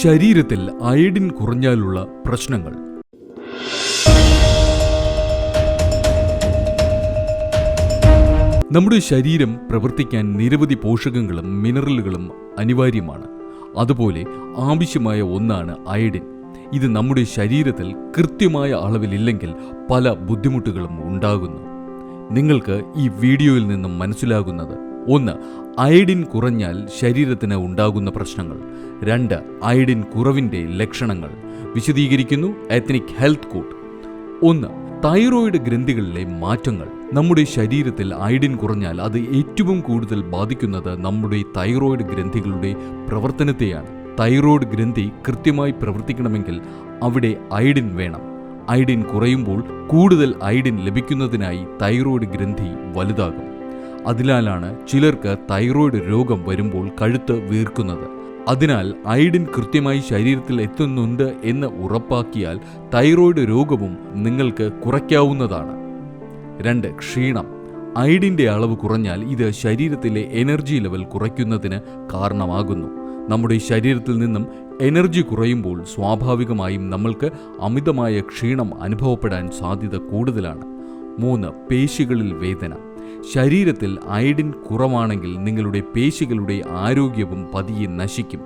ശരീരത്തിൽ അയഡിൻ കുറഞ്ഞാലുള്ള പ്രശ്നങ്ങൾ. നമ്മുടെ ശരീരം പ്രവർത്തിക്കാൻ നിരവധി പോഷകങ്ങളും മിനറലുകളും അനിവാര്യമാണ്. അതുപോലെ ആവശ്യമായ ഒന്നാണ് അയഡിൻ. ഇത് നമ്മുടെ ശരീരത്തിൽ കൃത്യമായ അളവിലില്ലെങ്കിൽ പല ബുദ്ധിമുട്ടുകളും ഉണ്ടാകുന്നു. നിങ്ങൾക്ക് ഈ വീഡിയോയിൽ നിന്നും മനസ്സിലാകുന്നത് ഒന്ന് അയഡിൻ കുറഞ്ഞാൽ ശരീരത്തിന് ഉണ്ടാകുന്ന പ്രശ്നങ്ങൾ. രണ്ട് അയഡിൻ കുറവിന്റെ ലക്ഷണങ്ങൾ. വിശദീകരിക്കുന്നു എത്നിക് ഹെൽത്ത് കോഡ് ഒന്ന് തൈറോയിഡ് ഗ്രന്ഥികളിലെ മാറ്റങ്ങൾ. നമ്മുടെ ശരീരത്തിൽ അയഡിൻ കുറഞ്ഞാൽ അത് ഏറ്റവും കൂടുതൽ ബാധിക്കുന്നത് നമ്മുടെ തൈറോയിഡ് ഗ്രന്ഥികളുടെ പ്രവർത്തനത്തെയാണ്. തൈറോയിഡ് ഗ്രന്ഥി കൃത്യമായി പ്രവർത്തിക്കണമെങ്കിൽ അവിടെ അയഡിൻ വേണം. അയഡിൻ കുറയുമ്പോൾ കൂടുതൽ അയഡിൻ ലഭിക്കുന്നതിനായി തൈറോയിഡ് ഗ്രന്ഥി വലുതാകും. അതിനാലാണ് ചിലർക്ക് തൈറോയ്ഡ് രോഗം വരുമ്പോൾ കഴുത്ത് വീർക്കുന്നത്. അതിനാൽ അയഡിൻ കൃത്യമായി ശരീരത്തിൽ എത്തുന്നുണ്ട് എന്ന് ഉറപ്പാക്കിയാൽ തൈറോയ്ഡ് രോഗവും നിങ്ങൾക്ക് കുറയ്ക്കാവുന്നതാണ്. രണ്ട് ക്ഷീണം. അയഡിന്റെ അളവ് കുറഞ്ഞാൽ ഇത് ശരീരത്തിലെ എനർജി ലെവൽ കുറയ്ക്കുന്നതിന് കാരണമാകുന്നു. നമ്മുടെ ശരീരത്തിൽ നിന്നും എനർജി കുറയുമ്പോൾ സ്വാഭാവികമായും നമ്മൾക്ക് അമിതമായ ക്ഷീണം അനുഭവപ്പെടാൻ സാധ്യത കൂടുതലാണ്. മൂന്ന് പേശികളിൽ വേദന. ശരീരത്തിൽ അയഡിൻ കുറവാണെങ്കിൽ നിങ്ങളുടെ പേശികളുടെ ആരോഗ്യവും പതിയെ നശിക്കും.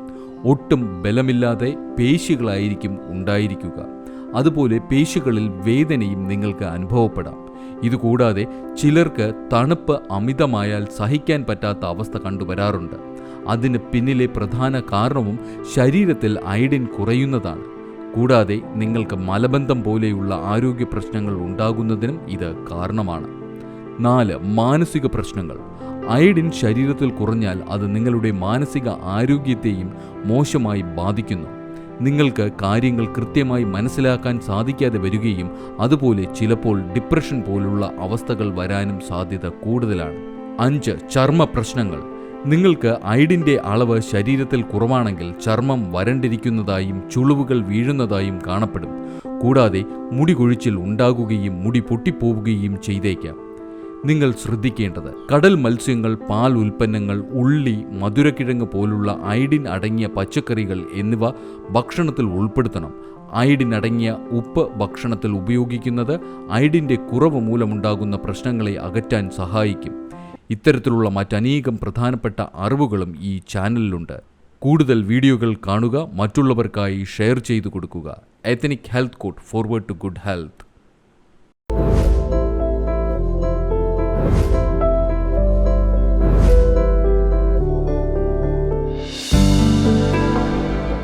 ഒട്ടും ബലമില്ലാതെ പേശികളായിരിക്കും ഉണ്ടായിരിക്കുക. അതുപോലെ പേശികളിൽ വേദനയും നിങ്ങൾക്ക് അനുഭവപ്പെടാം. ഇതുകൂടാതെ ചിലർക്ക് തണുപ്പ് അമിതമായാൽ സഹിക്കാൻ പറ്റാത്ത അവസ്ഥ കണ്ടുവരാറുണ്ട്. അതിന് പിന്നിലെ പ്രധാന കാരണവും ശരീരത്തിൽ അയഡിൻ കുറയുന്നതാണ്. കൂടാതെ നിങ്ങൾക്ക് മലബന്ധം പോലെയുള്ള ആരോഗ്യ പ്രശ്നങ്ങൾ ഉണ്ടാകുന്നതിനും ഇത് കാരണമാണ്. നാല് മാനസിക പ്രശ്നങ്ങൾ. അയഡിൻ ശരീരത്തിൽ കുറഞ്ഞാൽ അത് നിങ്ങളുടെ മാനസിക ആരോഗ്യത്തെയും മോശമായി ബാധിക്കുന്നു. നിങ്ങൾക്ക് കാര്യങ്ങൾ കൃത്യമായി മനസ്സിലാക്കാൻ സാധിക്കാതെ വരികയും അതുപോലെ ചിലപ്പോൾ ഡിപ്രഷൻ പോലുള്ള അവസ്ഥകൾ വരാനും സാധ്യത കൂടുതലാണ്. അഞ്ച് ചർമ്മ പ്രശ്നങ്ങൾ. നിങ്ങൾക്ക് അയഡിന്റെ അളവ് ശരീരത്തിൽ കുറവാണെങ്കിൽ ചർമ്മം വരണ്ടിരിക്കുന്നതായും ചുളിവുകൾ വീഴുന്നതായും കാണപ്പെടും. കൂടാതെ മുടി കൊഴിച്ചിൽ ഉണ്ടാകുകയും മുടി പൊട്ടിപ്പോവുകയും ചെയ്തേക്കാം. നിങ്ങൾ ശ്രദ്ധിക്കേണ്ടത് കടൽ മത്സ്യങ്ങൾ പാൽ ഉൽപ്പന്നങ്ങൾ ഉള്ളി മധുരക്കിഴങ്ങ് പോലുള്ള അയഡിൻ അടങ്ങിയ പച്ചക്കറികൾ എന്നിവ ഭക്ഷണത്തിൽ ഉൾപ്പെടുത്തണം. അയഡിൻ അടങ്ങിയ ഉപ്പ് ഭക്ഷണത്തിൽ ഉപയോഗിക്കുന്നത് അയഡിന്റെ കുറവ് മൂലമുണ്ടാകുന്ന പ്രശ്നങ്ങളെ അകറ്റാൻ സഹായിക്കും. ഇത്തരത്തിലുള്ള മറ്റനേകം പ്രധാനപ്പെട്ട അറിവുകളും ഈ ചാനലിലുണ്ട്. കൂടുതൽ വീഡിയോകൾ കാണുക മറ്റുള്ളവർക്കായി ഷെയർ ചെയ്തു കൊടുക്കുക. Ethnic health code forward to good health